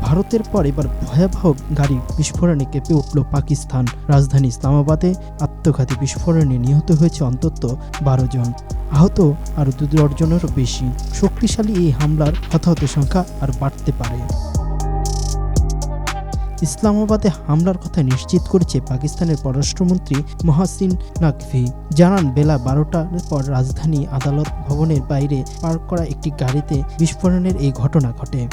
ভারতের পর এবার ভয়াবহ গাড়ি বিস্ফোরণে কেঁপে উঠল পাকিস্তান। রাজধানী ইসলামাবাদে আত্মঘাতী বিস্ফোরণে নিহত হয়েছে অন্তত বারো জন। আহত আরও দু দশজনেরও বেশি। শক্তিশালী এই হামলার হতাহত সংখ্যা আর বাড়তে পারে। ইসলামাবাদে হামলার কথা নিশ্চিত করেছে পাকিস্তানের পররাষ্ট্রমন্ত্রী মহাসিন নাকভি। জানান, বেলা বারোটার পর রাজধানী আদালত ভবনের বাইরে পার্ক করা একটি গাড়িতে বিস্ফোরণের এই ঘটনা ঘটে।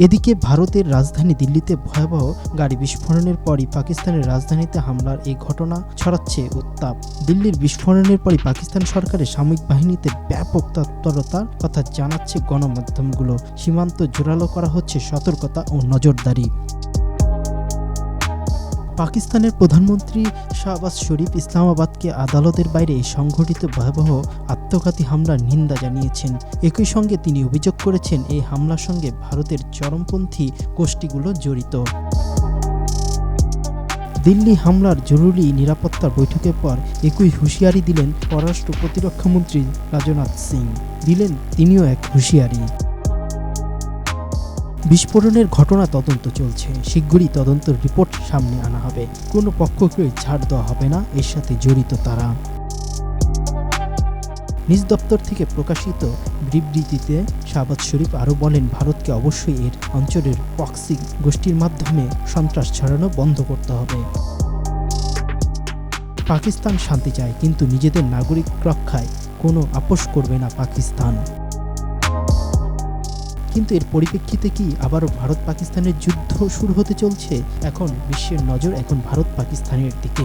এদিকে ভারতের রাজধানী দিল্লিতে ভয়াবহ গাড়ি বিস্ফোরণের পরই পাকিস্তানের রাজধানীতে হামলার এই ঘটনা ছড়াচ্ছে উত্তাপ। দিল্লির বিস্ফোরণের পরই পাকিস্তান সরকারের সামরিক বাহিনীতে ব্যাপক তৎপরতার কথা জানাচ্ছে গণমাধ্যমগুলো। সীমান্ত জোরালো করা হচ্ছে সতর্কতা ও নজরদারি। পাকিস্তানের প্রধানমন্ত্রী শাহবাজ শরীফ ইসলামাবাদকে আদালতের বাইরে সংঘটিত ভয়াবহ আত্মঘাতী হামলার নিন্দা জানিয়েছেন। একই সঙ্গে তিনি অভিযোগ করেছেন, এই হামলার সঙ্গে ভারতের চরমপন্থী গোষ্ঠীগুলো জড়িত। দিল্লি হামলার জরুরি নিরাপত্তার বৈঠকের পর একই হুঁশিয়ারি দিলেন পররাষ্ট্র প্রতিরক্ষামন্ত্রী রাজনাথ সিং। দিলেন তিনিও এক হুঁশিয়ারি। বিস্ফোরণের ঘটনা তদন্ত চলছে। শীঘ্রই তদন্ত রিপোর্ট সামনে আনা হবে। কোনো পক্ষকে ছাড় দেওয়া হবে না। এর সাথে জড়িত তারা। নিজ দপ্তর থেকে প্রকাশিত বিবৃতিতে শাহবাজ শরীফ আরও বলেন, ভারতকে অবশ্যই এর অঞ্চলের পক্সি গোষ্ঠীর মাধ্যমে সন্ত্রাস ছড়ানো বন্ধ করতে হবে। পাকিস্তান শান্তি চায়, কিন্তু নিজেদের নাগরিক রক্ষায় কোনো আপোষ করবে না পাকিস্তান। কিন্তু এর পরিপ্রেক্ষিতে কি আবার ভারত পাকিস্তানের যুদ্ধ শুরু হতে চলছে? এখন বিশ্বের নজর এখন ভারত পাকিস্তানের দিকে।